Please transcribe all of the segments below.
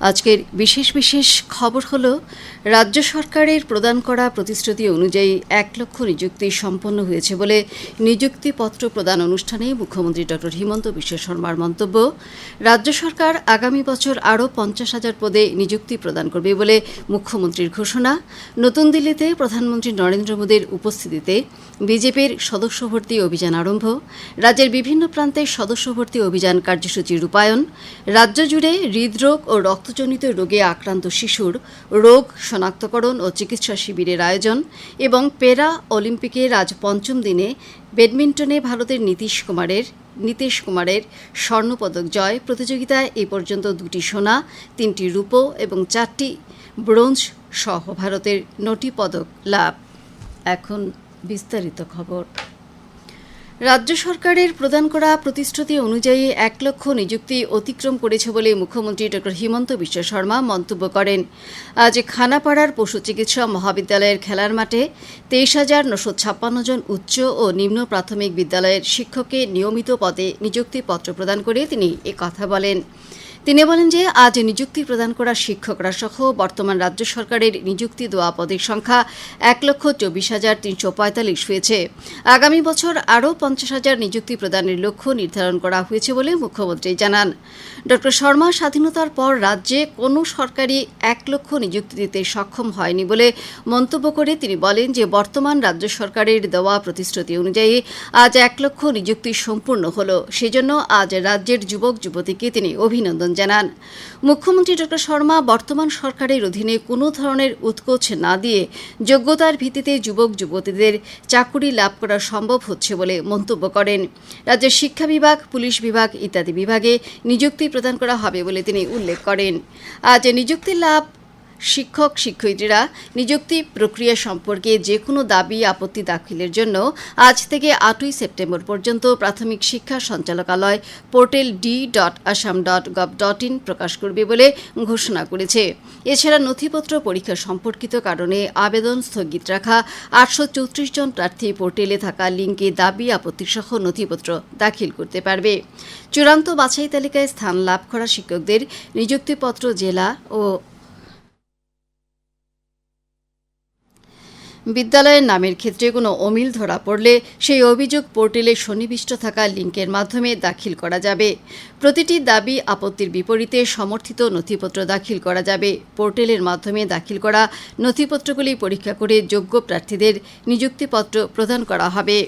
আজকের বিশেষ বিশেষ খবর হল, রাজ্য সরকারের প্রদান করা প্রতিশ্রুতি অনুযায়ী এক লক্ষ নিযুক্তি সম্পন্ন হয়েছে বলে নিযুক্তিপত্র প্রদান অনুষ্ঠানে মুখ্যমন্ত্রী ড. হিমন্ত বিশ্ব শর্মার মন্তব্য। রাজ্য সরকার আগামী বছর আরও পঞ্চাশ হাজার পদে নিযুক্তি প্রদান করবে বলে মুখ্যমন্ত্রীর ঘোষণা। নতুন দিল্লিতে প্রধানমন্ত্রী নরেন্দ্র মোদীর উপস্থিতিতে বিজেপির সদস্য ভর্তি অভিযান আরম্ভ। রাজ্যের বিভিন্ন প্রান্তে সদস্য ভর্তি অভিযান কার্যসূচি রূপায়ণ। রাজ্য জুড়ে হৃদরোগ ও রক্তজনিত রোগে আক্রান্ত শিশুর রোগ, শনাক্তকরণ ও চিকিৎসা শিবিরের আয়োজন এবং প্যারা অলিম্পিকের আজ পঞ্চম দিনে ব্যাডমিন্টনে ভারতের নীতিশ কুমারের নীতিশ কুমারের স্বর্ণপদক জয় প্রতিযোগিতায় এ পর্যন্ত দুটি সোনা, তিনটি রূপো এবং চারটি ব্রোঞ্জ সহ ভারতের নটি পদক লাভ। এখন বিস্তারিত খবর। রাজ্য সরকারের প্রদান করা প্রতিশ্রুতি অনুযায়ী এক লক্ষ নিযুক্তি অতিক্রম করেছে বলে মুখ্যমন্ত্রী ড হিমন্ত বিশ্ব শর্মা মন্তব্য করেন। আজ খানাপাড়ার পশু চিকিৎসা মহাবিদ্যালয়ের খেলার মাঠে তেইশ হাজার নশো ছাপ্পান্ন জন উচ্চ ও নিম্ন প্রাথমিক বিদ্যালয়ের শিক্ষককে নিয়মিত পদে নিযুক্তিপত্র প্রদান করে তিনি কথা বলেন। তিনি বলেন যে, আজ নিযুক্তি প্রদান করা শিক্ষকরা সহ বর্তমান রাজ্য সরকারের নিযুক্তি দেওয়া পদের সংখ্যা এক লক্ষ চব্বিশ হাজার তিনশো পঁয়তাল্লিশ হয়েছে। আগামী বছর আরও পঞ্চাশ হাজার নিযুক্তি প্রদানের লক্ষ্য নির্ধারণ করা হয়েছে বলে মুখ্যমন্ত্রী জানান। ড. শর্মা স্বাধীনতার পর রাজ্যে কোনো সরকারি এক লক্ষ নিযুক্তি দিতে সক্ষম হয়নি বলে মন্তব্য করে তিনি বলেন যে, বর্তমান রাজ্য সরকারের দেওয়া প্রতিশ্রুতি অনুযায়ী আজ এক লক্ষ নিযুক্তি সম্পূর্ণ হল। সেজন্য আজ রাজ্যের যুবক যুবতীকে তিনি অভিনন্দন জানান, মুখ্যমন্ত্রী ড শর্মা বর্তমান সরকারের অধীনে কোনো ধরনের উৎকোচ না দিয়ে যোগ্যতার ভিত্তিতে যুবক, যুবতীদের চাকুরি লাভ করা সম্ভব হচ্ছে বলে মন্তব্য করেন। রাজ্যের শিক্ষা বিভাগ, পুলিশ বিভাগ ইত্যাদি বিভাগে নিযুক্তি প্রদান করা হবে বলে তিনি উল্লেখ করেন। আজ নিযুক্তি লাভ শিক্ষক, শিক্ষয়িত্রীরা নিযুক্তি প্রক্রিয়া সম্পর্কে যে কোনো দাবি, আপত্তি দাখিলের জন্য আজ থেকে আটই সেপ্টেম্বর পর্যন্ত প্রাথমিক শিক্ষা সঞ্চালকালয় portal D dot Assam dot gov dot in প্রকাশ করবে বলে ঘোষণা করেছে। এছাড়া নথিপত্র পরীক্ষা সম্পর্কিত কারণে আবেদন স্থগিত রাখা আটশো চৌত্রিশ জন প্রার্থী পোর্টেলে থাকা লিঙ্কে দাবি আপত্তি সহ নথিপত্র দাখিল করতে পারবে। চূড়ান্ত বাছাই তালিকায় স্থান লাভ করা শিক্ষকদের নিযুক্তিপত্র জেলা ও বিদ্যালয়ের নামের ক্ষেত্রে কোনো অমিল ধরা পড়লে সেই অভিযোগ পোর্টালে সন্নিবিষ্ট থাকা লিঙ্কের মাধ্যমে দাখিল করা যাবে। প্রতিটি দাবি আপত্তির বিপরীতে সমর্থিত নথিপত্র দাখিল করা যাবে। পোর্টালের মাধ্যমে দাখিল করা নথিপত্রগুলি পরীক্ষা করে যোগ্য প্রার্থীদের নিযুক্তিপত্র প্রদান করা হবে।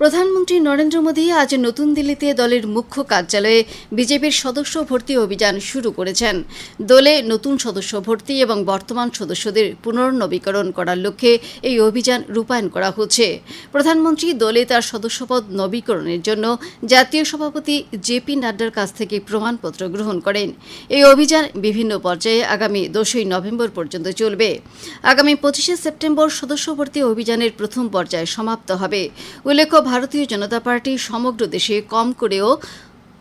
প্রধানমন্ত্রী নরেন্দ্র মোদী আজ নতুন দিল্লিতে দলের মুখ্য কার্যালয়ে বিজেপির সদস্য ভর্তি অভিযান শুরু করেছেন। দলে নতুন সদস্য ভর্তি এবং বর্তমান সদস্যদের পুনর্নবীকরণ করার লক্ষ্যে এই অভিযান রূপায়ণ করা হচ্ছে। প্রধানমন্ত্রী দলে তার সদস্যপদ নবীকরণের জন্য জাতীয় সভাপতি জেপি নাড্ডার কাছ থেকে প্রমাণপত্র গ্রহণ করেন। এই অভিযান বিভিন্ন পর্যায়ে আগামী দোসই নভেম্বর পর্যন্ত চলবে। আগামী পঁচিশে সেপ্টেম্বর সদস্য ভর্তি অভিযানের প্রথম পর্যায়ে সমাপ্ত হবে। উল্লেখ্য ভারতীয় জনতা পার্টি সমগ্র দেশে কম করেও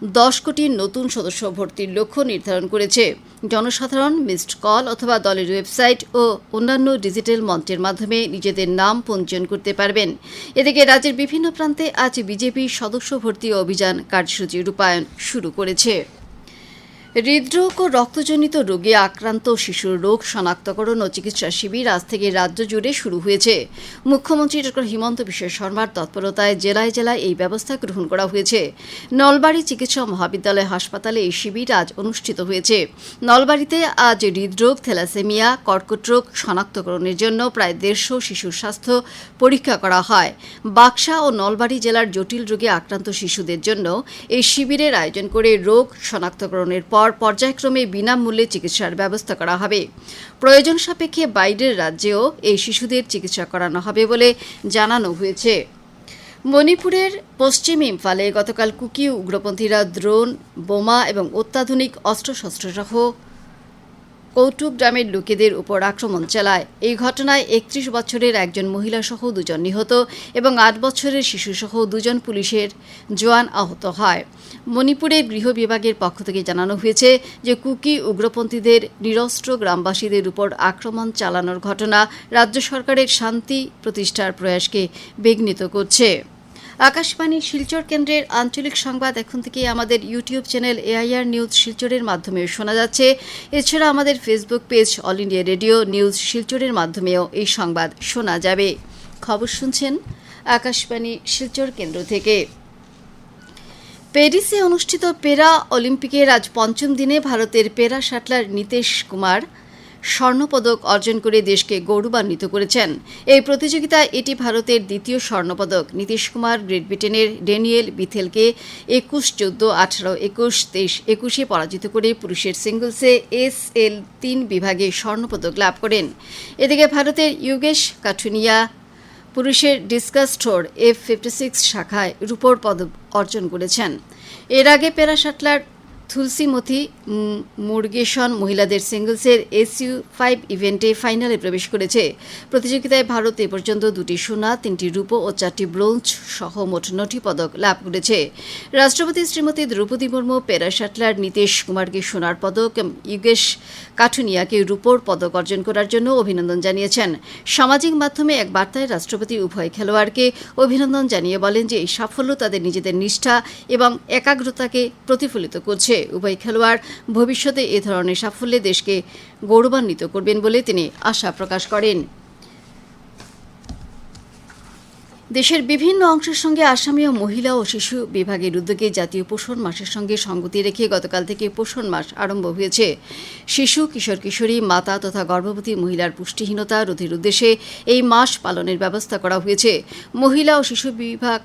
দশ কোটি নতুন সদস্য ভর্তির লক্ষ্য নির্ধারণ করেছে। জনসাধারণ মিসড কল অথবা দলের ওয়েবসাইট ও অন্যান্য ডিজিটাল মঞ্চের মাধ্যমে নিজেদের নাম পঞ্জীয়ন করতে পারবেন। এদিকে রাজ্যের বিভিন্ন প্রান্তে আজ বিজেপি সদস্য ভর্তি অভিযান কার্যসূচি রূপায়ণ শুরু করেছে। হৃদরোগ ও রক্তজনিত রোগে আক্রান্ত শিশুর রোগ, শনাক্তকরণ ও চিকিৎসা শিবির আজ থেকে রাজ্য জুড়ে শুরু হয়েছে। মুখ্যমন্ত্রী ড হিমন্ত বিশ্ব শর্মার তৎপরতায় জেলায় জেলায় এই ব্যবস্থা গ্রহণ করা হয়েছে। নলবাড়ি চিকিৎসা মহাবিদ্যালয় হাসপাতালে এই শিবির আজ অনুষ্ঠিত হয়েছে। নলবাড়িতে আজ হৃদরোগ, থ্যালাসেমিয়া, কর্কট রোগ শনাক্তকরণের জন্য প্রায় দেড়শো শিশুর স্বাস্থ্য পরীক্ষা করা হয়। বাক্সা ও নলবাড়ি জেলার জটিল রোগে আক্রান্ত শিশুদের জন্য এই শিবিরের আয়োজন করে রোগ শনাক্তকরণের পর পর পর্যায়ক্রমে বিনামূল্যে চিকিৎসার ব্যবস্থা করা হবে। প্রয়োজন সাপেক্ষে বাইরের রাজ্যেও এই শিশুদের চিকিৎসা করানো হবে বলে জানানো হয়েছে। মণিপুরের পশ্চিম ইম্ফালে গতকাল কুকি উগ্রপন্থীরা দ্রোন বোমা এবং অত্যাধুনিক অস্ত্রশস্ত্রসহ কৌটুক গ্রামের লোকেদের উপর আক্রমণ চালায়। এই ঘটনায় একত্রিশ বছরের একজন মহিলা সহ দুজন নিহত এবং আট বছরের শিশু সহ দুজন পুলিশের জওয়ান আহত হয়। মণিপুরের গৃহ বিভাগের পক্ষ থেকে জানানো হয়েছে যে কুকি উগ্রপন্থীদের নিরস্ত্র গ্রামবাসীদের উপর আক্রমণ চালানোর ঘটনা রাজ্য সরকারের শান্তি প্রতিষ্ঠার প্রয়াসকে বিঘ্নিত করছে। আকাশবাণী শিলচর কেন্দ্রের আঞ্চলিক সংবাদ এখন থেকে আমাদের ইউটিউব চ্যানেল এআইআর নিউজ শিলচরের মাধ্যমে শোনা যাচ্ছে। এছাড়া আমাদের Facebook page all India radio news শিলচরের মাধ্যমেও এই সংবাদ শোনা যাবে। খবর শুনছেন আকাশবাণী শিলচর কেন্দ্র থেকে। প্যারিসে অনুষ্ঠিত পেরা অলিম্পিকের আজ পঞ্চম দিনে ভারতের পেরা শাটলার নীতিশ কুমার স্বর্ণপদক অর্জন করে দেশকে গৌরবান্বিত করেছেন। এই প্রতিযোগিতায় এটি ভারতের দ্বিতীয় স্বর্ণপদক। নীতিশ কুমার, গ্রেট ব্রিটেনের ড্যানিয়েল বিথেলকে একুশ, চোদ্দ, আঠারো, একুশ, তেইশ, একুশে পরাজিত করে পুরুষের সিঙ্গলসে এস এল তিন বিভাগে স্বর্ণপদক লাভ করেন। এদিকে ভারতের ইউগেশ কাঠুনিয়া পুরুষের ডিসকাস থ্রোর এফ ফিফটি সিক্স শাখায় রূপোর পদক অর্জন করেছেন। এর আগে প্যারা শাটলার থুলসিমথি মুরগেশন মহিলাদের সিঙ্গলসের এসইউ ফাইভ ইভেন্টে ফাইনালে প্রবেশ করেছে। প্রতিযোগিতায় ভারত এ পর্যন্ত দুটি সোনা, তিনটি রূপো ও চারটি ব্রোঞ্জ সহ মোট নটি পদক লাভ করেছে। রাষ্ট্রপতি শ্রীমতী দ্রৌপদী মুর্মু প্যারা শাটলার নীতিশ কুমারকে সোনার পদক ইউগেশ কাঠুনিয়াকে রূপোর পদক অর্জন করার জন্য অভিনন্দন জানিয়েছেন। সামাজিক মাধ্যমে এক বার্তায় রাষ্ট্রপতি উভয় খেলোয়াড়কে অভিনন্দন জানিয়ে বলেন যে, এই সাফল্য তাদের নিজেদের নিষ্ঠা এবং একাগ্রতাকে প্রতিফলিত করছে। উভয় খেলোয়াড় ভবিষ্যতে এ ধরনের সাফল্যে দেশকে গৌরবান্বিত করবেন বলে তিনি আশা প্রকাশ করেন। দেশের বিভিন্ন অংশের সঙ্গে আসামি ও মহিলা ও শিশু বিভাগের উদ্যোগে জাতীয় পোষণ মাসের সঙ্গে সঙ্গতি রেখে গতকাল থেকে পোষণ মাস আরম্ভ হয়েছে। শিশু, কিশোর, কিশোরী, মাতা তথা গর্ভবতী মহিলার পুষ্টিহীনতা রোধের উদ্দেশ্যে এই মাস পালনের ব্যবস্থা করা হয়েছে। মহিলা ও শিশু বিভাগ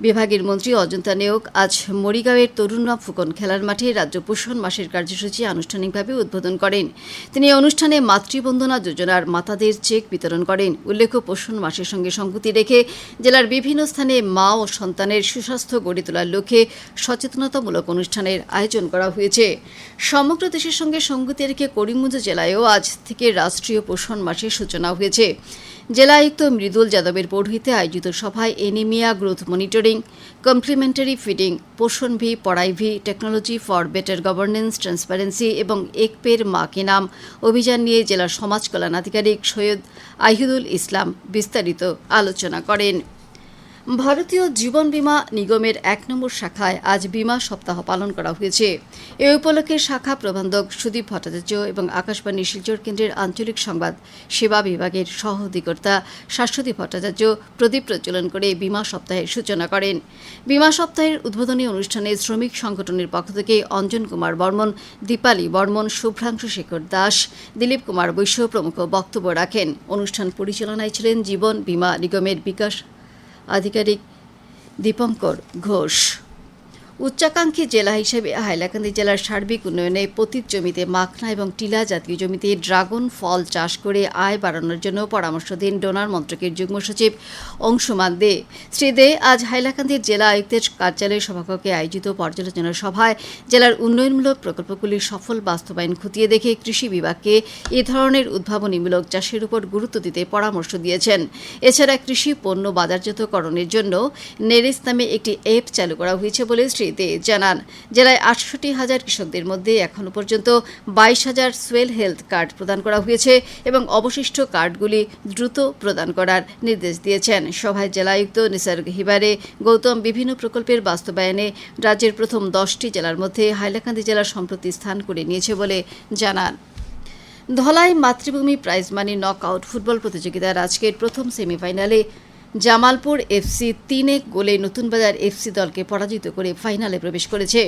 বিভাগের মন্ত্রী অজন্তা নেওগ আজ মরিগাঁওয়ের তরুণরা ফুকন খেলার মাঠে রাজ্য পোষণ মাসের কার্যসূচি আনুষ্ঠানিকভাবে উদ্বোধন করেন। তিনি অনুষ্ঠানে মাতৃবন্দনা যোজনার মাতাদের চেক বিতরণ করেন। উল্লেখ্য, পোষণ মাসের সঙ্গে সংগতি রেখে জেলার বিভিন্ন স্থানে মা ও সন্তানের সুস্বাস্থ্য গড়ে তোলার লক্ষ্যে সচেতনতামূলক অনুষ্ঠানের আয়োজন করা হয়েছে। সমগ্র দেশের সঙ্গে সংগতি রেখে করিমগঞ্জ জেলায়ও আজ থেকে রাষ্ট্রীয় পোষণ মাসের সূচনা হয়েছে। জেলা আয়ুক্ত মৃদুল যাদবের পৌরহিতে আয়োজিত সভায় anaemia growth monitoring, complementary feeding, পোষণ ভি, পড়াই V, technology for better governance, transparency এবং একপের মা কে নাম অভিযান নিয়ে জেলা সমাজ কল্যাণ আধিকারিক সৈয়দ আহিদুল ইসলাম বিস্তারিত আলোচনা করেন। ভারতীয় জীবন বীমা নিগমের এক নম্বর শাখায় আজ বীমা সপ্তাহ পালন করা হয়েছে। এ উপলক্ষে শাখা প্রবন্ধক সুদীপ ভট্টাচার্য এবং আকাশবাণী শিলচর কেন্দ্রের আঞ্চলিক সংবাদ সেবা বিভাগের সহ অধিকর্তা শাশ্বতী ভট্টাচার্য প্রদীপ প্রজ্বলন করে বীমা সপ্তাহের সূচনা করেন। বীমা সপ্তাহের উদ্বোধনী অনুষ্ঠানে শ্রমিক সংগঠনের পক্ষ থেকে অঞ্জন কুমার বর্মন, দীপালি বর্মন, শুভ্রাংশু শেখর দাস, দিলীপ কুমার বৈশ্য প্রমুখ বক্তব্য রাখেন। অনুষ্ঠান পরিচালনায় ছিলেন জীবন বীমা নিগমের বিকাশ আধিকারিক দীপঙ্কর ঘোষ। উচ্চাকাঙ্ক্ষী জেলা হিসেবে হাইলাকান্দি জেলার সার্বিক উন্নয়নে পতিত জমিতে মাখনা এবং টিলা জাতীয় জমিতে ড্রাগন ফল চাষ করে আয় বাড়ানোর জন্য পরামর্শ দেন ডোনার মন্ত্রকের যুগ্ম সচিব অংশুমান দে। শ্রী দে আজ হাইলাকান্দির জেলা আয়ুক্তের কার্যালয়ের সভাকক্ষে আয়োজিত পর্যালোচনা সভায় জেলার উন্নয়নমূলক প্রকল্পগুলির সফল বাস্তবায়ন খতিয়ে দেখে কৃষি বিভাগকে এ ধরনের উদ্ভাবনীমূলক চাষের উপর গুরুত্ব দিতে পরামর্শ দিয়েছেন। এছাড়া কৃষি পণ্য বাজারজাতকরণের জন্য নেরেস নামে একটি অ্যাপ চালু করা হয়েছে বলে শ্রী দে জানান। জেলায় আটষট্টি হাজার কৃষকদের মধ্যে এখনও পর্যন্ত বাইশ হাজার সোয়েল হেলথ কার্ড প্রদান করা হয়েছে এবং অবশিষ্ট কার্ডগুলি দ্রুত প্রদান করার নির্দেশ দিয়েছেন। সভায় জেলায়ুক্ত নিসর্গ হিবারে গৌতম বিভিন্ন প্রকল্পের বাস্তবায়নে রাজ্যের প্রথম দশটি জেলার মধ্যে হাইলাকান্দি জেলা সম্প্রতি স্থান করে নিয়েছে বলে জানান। ধলাই মাতৃভূমি prize money knock out football প্রতিযোগিতার আজকের প্রথম সেমিফাইনালে জামালপুর এফসি তিন গোলে নতুন বাজার এফসি দলকে পরাজিত করে ফাইনালে প্রবেশ করেছে।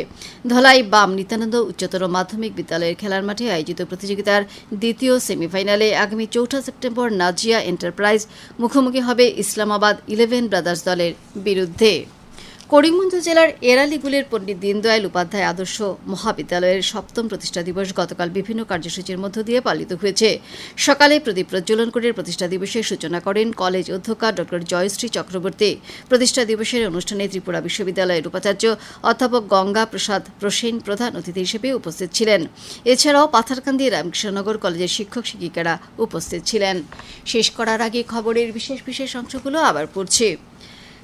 ধলাই বাম নিত্যানন্দ উচ্চতর মাধ্যমিক বিদ্যালয়ের খেলার মাঠে আয়োজিত প্রতিযোগিতার দ্বিতীয় সেমিফাইনালে আগামী চৌঠা সেপ্টেম্বর নাজিয়া এন্টারপ্রাইজ মুখোমুখি হবে ইসলামাবাদ ইলেভেন ব্রাদার্স দলের বিরুদ্ধে। করিমগঞ্জ জেলার এরালিগুলের পণ্ডিত দীনদয়াল উপাধ্যায় আদর্শ মহাবিদ্যালয়ের সপ্তম প্রতিষ্ঠা দিবস গতকাল বিভিন্ন কার্যসূচির মধ্য দিয়ে পালিত হয়েছে। সকালে প্রদীপ প্রজ্বলন করে প্রতিষ্ঠা দিবসের সূচনা করেন কলেজ অধ্যক্ষা ড জয়শ্রী চক্রবর্তী। প্রতিষ্ঠা দিবসের অনুষ্ঠানে ত্রিপুরা বিশ্ববিদ্যালয়ের উপাচার্য অধ্যাপক গঙ্গা প্রসাদ প্রসেন প্রধান অতিথি হিসেবে উপস্থিত ছিলেন। এছাড়াও পাথারকান্দি রামকৃষ্ণনগর কলেজের শিক্ষক শিক্ষিকারা উপস্থিত ছিলেন। শেষ করার আগে খবরের বিশেষ বিশেষ অংশগুলো আবার পড়ছে।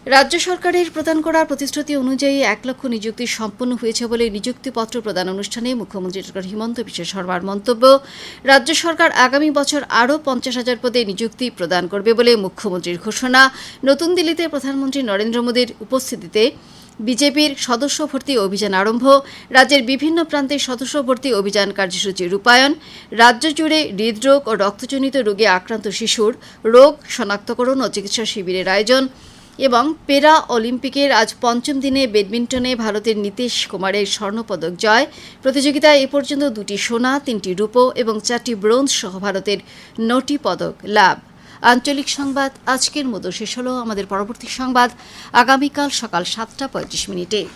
রাজ্য সরকারের প্রদান করা প্রতিশ্রুতি অনুযায়ী এক লক্ষ নিযুক্তি সম্পন্ন হয়েছে বলে নিযুক্তিপত্র প্রদান অনুষ্ঠানে মুখ্যমন্ত্রী ডক্টর হিমন্ত বিশ্ব শর্মার মন্তব্য। রাজ্য সরকার আগামী বছর আরও পঞ্চাশ হাজার পদে নিযুক্তি প্রদান করবে বলে মুখ্যমন্ত্রীর ঘোষণা। নতুন দিল্লিতে প্রধানমন্ত্রী নরেন্দ্র মোদীর উপস্থিতিতে বিজেপির সদস্য ভর্তি অভিযান আরম্ভ। রাজ্যের বিভিন্ন প্রান্তে সদস্য ভর্তি অভিযান কার্যসূচি রূপায়ণ। রাজ্য জুড়ে হৃদরোগ ও রক্তজনিত রোগে আক্রান্ত শিশুর রোগ শনাক্তকরণ ও চিকিৎসা শিবিরের আয়োজন। এবং পেরা অলিম্পিকের আজ পঞ্চম দিনে ব্যাডমিন্টনে ভারতের নীতিশ কুমারের স্বর্ণপদক জয়। প্রতিযোগিতায় এ পর্যন্ত দুটি সোনা, তিনটি রূপো এবং চারটি ব্রোঞ্জ সহ ভারতের নটি পদক লাভ। আঞ্চলিক সংবাদ, আজকের মতো শেষ হলো আমাদের পরবর্তী সংবাদ। আগামীকাল সকাল সাতটা পঁয়ত্রিশ মিনিটে।